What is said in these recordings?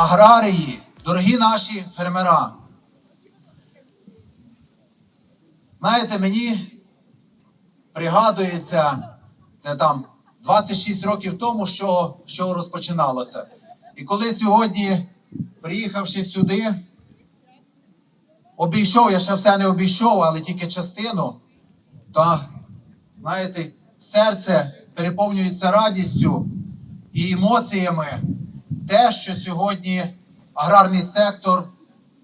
Аграрії, дорогі наші фермера. Знаєте, мені пригадується, це там 26 років тому, що, що розпочиналося. І коли сьогодні, приїхавши сюди, обійшов, я ще все не обійшов, але тільки частину, то, знаєте, серце переповнюється радістю і емоціями те, що сьогодні аграрний сектор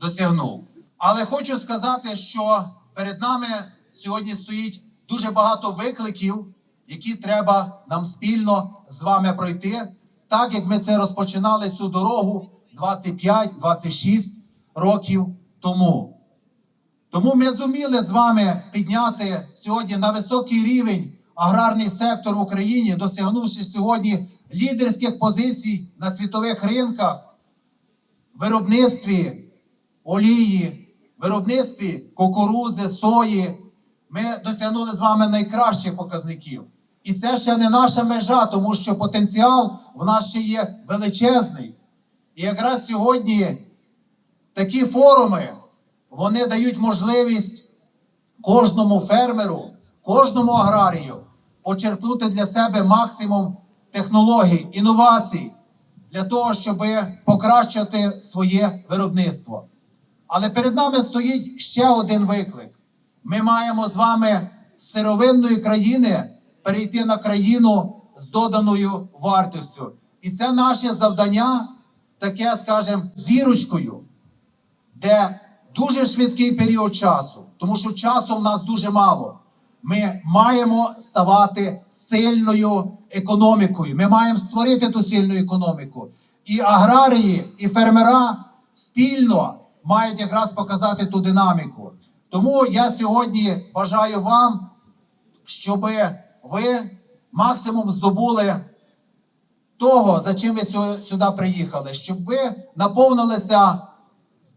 досягнув. Але хочу сказати, що перед нами сьогодні стоїть дуже багато викликів, які треба нам спільно з вами пройти, так як ми це розпочинали цю дорогу 25-26 років тому. Тому ми зуміли з вами підняти сьогодні на високий рівень аграрний сектор в Україні, досягнувши сьогодні лідерських позицій на світових ринках, виробництві олії, виробництві кукурудзи, сої. Ми досягнули з вами найкращих показників. І це ще не наша межа, тому що потенціал в нас ще є величезний. І якраз сьогодні такі форуми вони дають можливість кожному фермеру, кожному аграрію почерпнути для себе максимум технологій, інновацій для того, щоб покращити своє виробництво. Але перед нами стоїть ще один виклик. Ми маємо з вами з сировинної країни перейти на країну з доданою вартістю. І це наше завдання, таке, скажімо, зірочкою де дуже швидкий період часу, тому що часу в нас дуже мало. Ми маємо ставати сильною економікою. Ми маємо створити ту сильну економіку. І аграрії, і фермера спільно мають якраз показати ту динаміку. Тому я сьогодні бажаю вам, щоб ви максимум здобули того, за чим ви сюди приїхали, щоб ви наповнилися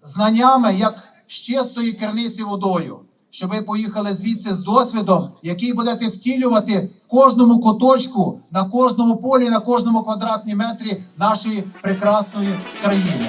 знаннями, як з чистої керниці водою, щоб ви поїхали звідси з досвідом, який будете втілювати в кожному куточку, на кожному полі, на кожному квадратній метрі нашої прекрасної країни.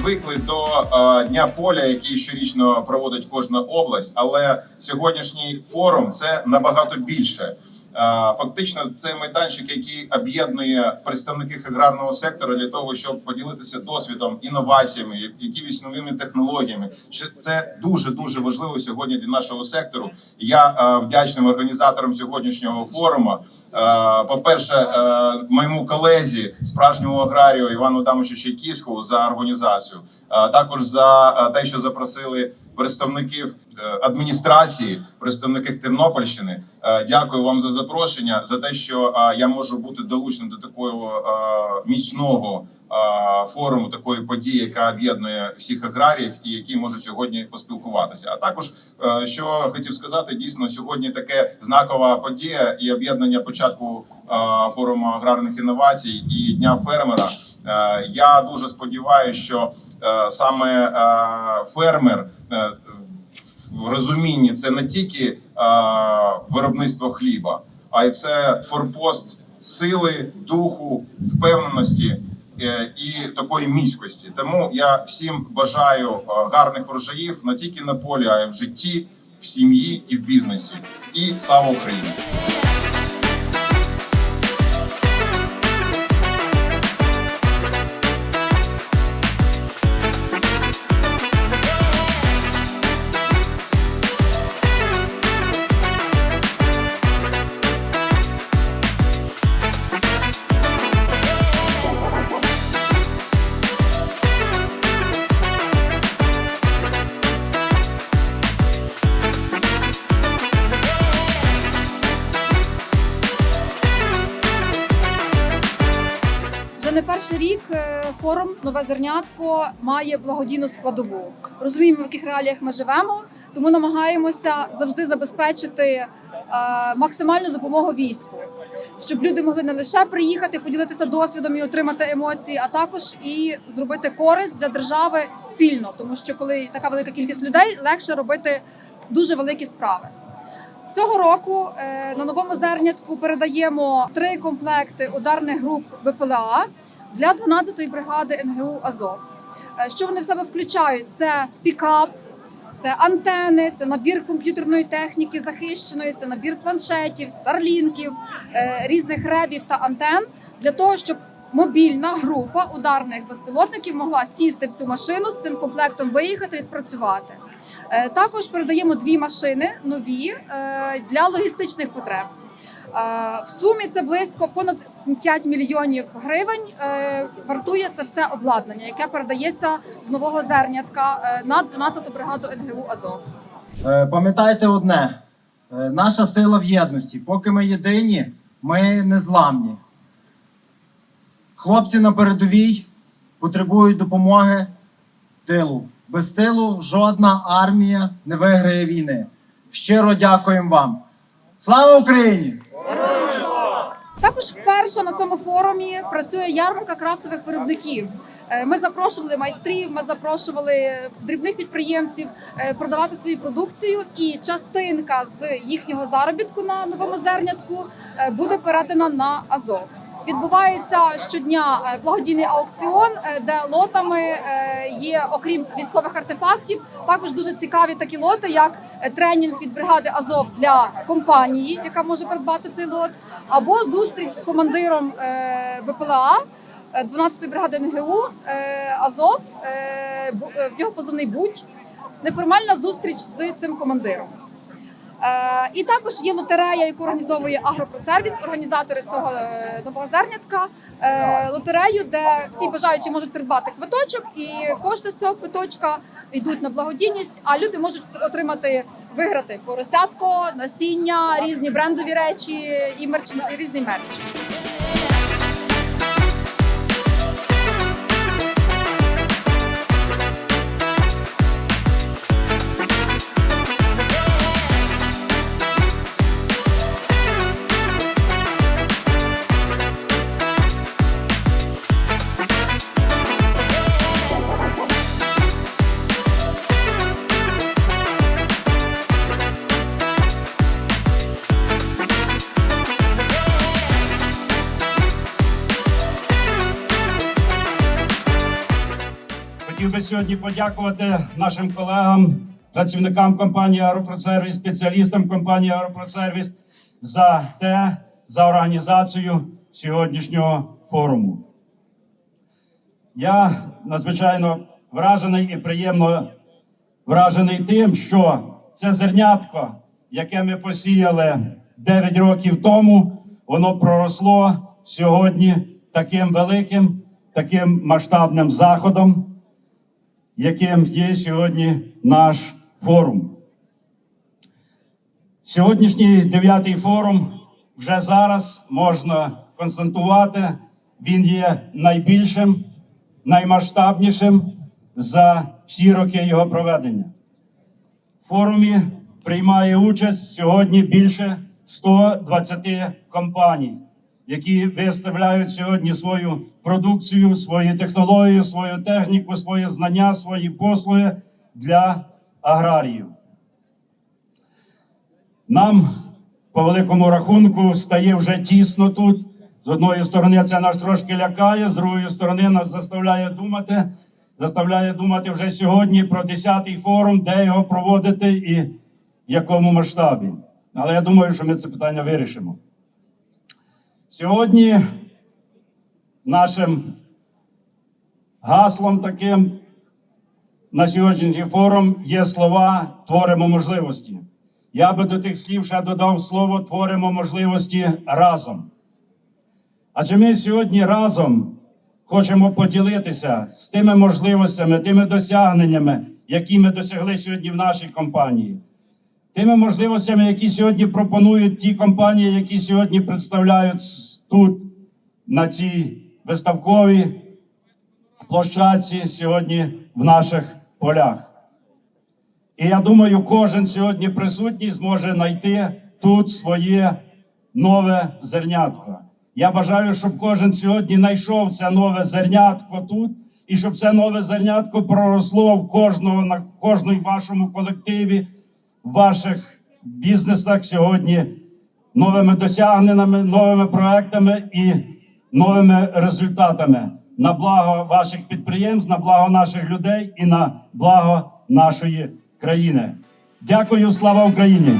Звикли до е, дня поля, який щорічно проводить кожна область, але сьогоднішній форум це набагато більше. Е, фактично, це майданчик, який об'єднує представників аграрного сектору для того, щоб поділитися досвідом, інноваціями, якимись новими технологіями. Це дуже дуже важливо сьогодні для нашого сектору. Я е, вдячним організаторам сьогоднішнього форуму. Е, По-перше, е, моєму колезі, справжньому аграрію Івану Дамовичу Чайківському за організацію, а також за е, те, що запросили представників е, адміністрації, представників Тернопільщини. Е, Дякую вам за запрошення, за те, що е, я можу бути долученим до такого е, міцного е, форуму, такої події, яка об'єднує всіх аграріїв і які можуть сьогодні поспілкуватися. А також е, що хотів сказати, дійсно сьогодні таке знакова подія і об'єднання початку форуму аграрних інновацій і дня фермера. Е, Я дуже сподіваюся, що е, саме фермер в розумінні це не тільки виробництво хліба, а й це форпост сили, духу, впевненості і такої міськості. Тому я всім бажаю е, гарних врожаїв не тільки на полі, а й в житті. в сім'ї і в бізнесі. І слава Україні! Перший рік е, форум Нове зернятко має благодійну складову. Розуміємо, в яких реаліях ми живемо, тому намагаємося завжди забезпечити е, максимальну допомогу війську, щоб люди могли не лише приїхати, поділитися досвідом і отримати емоції, а також і зробити користь для держави спільно, тому що коли така велика кількість людей, легше робити дуже великі справи. Цього року е, на новому зернятку передаємо три комплекти ударних груп БПЛА для 12-ї бригади НГУ Азов. Е, Що вони в себе включають? Це пікап, це антени, це набір комп'ютерної техніки захищеної, це набір планшетів, старлінків, е, різних ребів та антен для того, щоб мобільна група ударних безпілотників могла сісти в цю машину з цим комплектом виїхати відпрацювати. Е, Також передаємо дві машини нові для логістичних потреб. Е, В сумі це близько понад 5 мільйонів гривень. е, Вартує це все обладнання, яке передається з нового зернятка е, на 12-ту бригаду НГУ Азов. Пам'ятайте одне: наша сила в єдності. Поки ми єдині, ми незламні. Хлопці на передовій потребують допомоги тилу. Без тилу жодна армія не виграє війни. Щиро дякуємо вам. Слава Україні! Також вперше на цьому форумі працює ярмарка крафтових виробників. Е, Ми запрошували майстрів, ми запрошували дрібних підприємців е, продавати свою продукцію, і частинка з їхнього заробітку на новому зернятку е, буде передана на Азов. Відбувається щодня е, благодійний аукціон, е, де лотами е, є, окрім військових артефактів, також дуже цікаві такі лоти, як тренінг від бригади Азов для компанії, яка може придбати цей лот, або зустріч з командиром БПЛА. е, 12-ї бригади НГУ Азов, в його позивний Будь. Неформальна зустріч з цим командиром. Е, і також є лотерея, яку організовує Агропроцервіс, організатори цього е, нового зернятка. Е, лотерею, де всі бажаючі можуть придбати квиточок, і кошти з цього квиточка йдуть на благодійність. А люди можуть отримати виграти поросятко, насіння, різні брендові речі і мерч і різний мерч. Хотів би сьогодні подякувати нашим колегам, працівникам компанії Аеропроцервіс, спеціалістам компанії Аеропроцервіс за те, за організацію сьогоднішнього форуму. Я надзвичайно вражений і приємно вражений тим, що це зернятко, яке ми посіяли 9 років тому, воно проросло сьогодні таким великим, таким масштабним заходом яким є сьогодні наш форум. Сьогоднішній дев'ятий форум вже зараз можна констатувати, він є найбільшим, наймасштабнішим за всі роки його проведення. В форумі приймає участь сьогодні більше 120 компаній, які виставляють сьогодні свою продукцію, свої технології, свою техніку, свої знання, свої послуги для аграріїв. Нам по великому рахунку стає вже тісно тут. З одної сторони, це нас трошки лякає, з другої сторони, нас заставляє думати, заставляє думати вже сьогодні про 10-й форум, де його проводити і в якому масштабі. Але я думаю, що ми це питання вирішимо. Сьогодні нашим гаслом таким на сьогоднішній форум є слова Творимо можливості. Я би до тих слів ще додав слово Творимо можливості разом. Адже ми сьогодні разом хочемо поділитися з тими можливостями, тими досягненнями, які ми досягли сьогодні в нашій компанії, тими можливостями, які сьогодні пропонують ті компанії, які сьогодні представляють тут, на цій виставковій площадці, сьогодні в наших полях. І я думаю, кожен сьогодні присутній зможе знайти тут своє нове зернятко. Я бажаю, щоб кожен сьогодні знайшов це нове зернятко тут, і щоб це нове зернятко проросло в кожного на кожному вашому колективі, ваших бізнесах сьогодні новими досягненнями, новими проектами і новими результатами на благо ваших підприємств, на благо наших людей і на благо нашої країни. Дякую, слава Україні!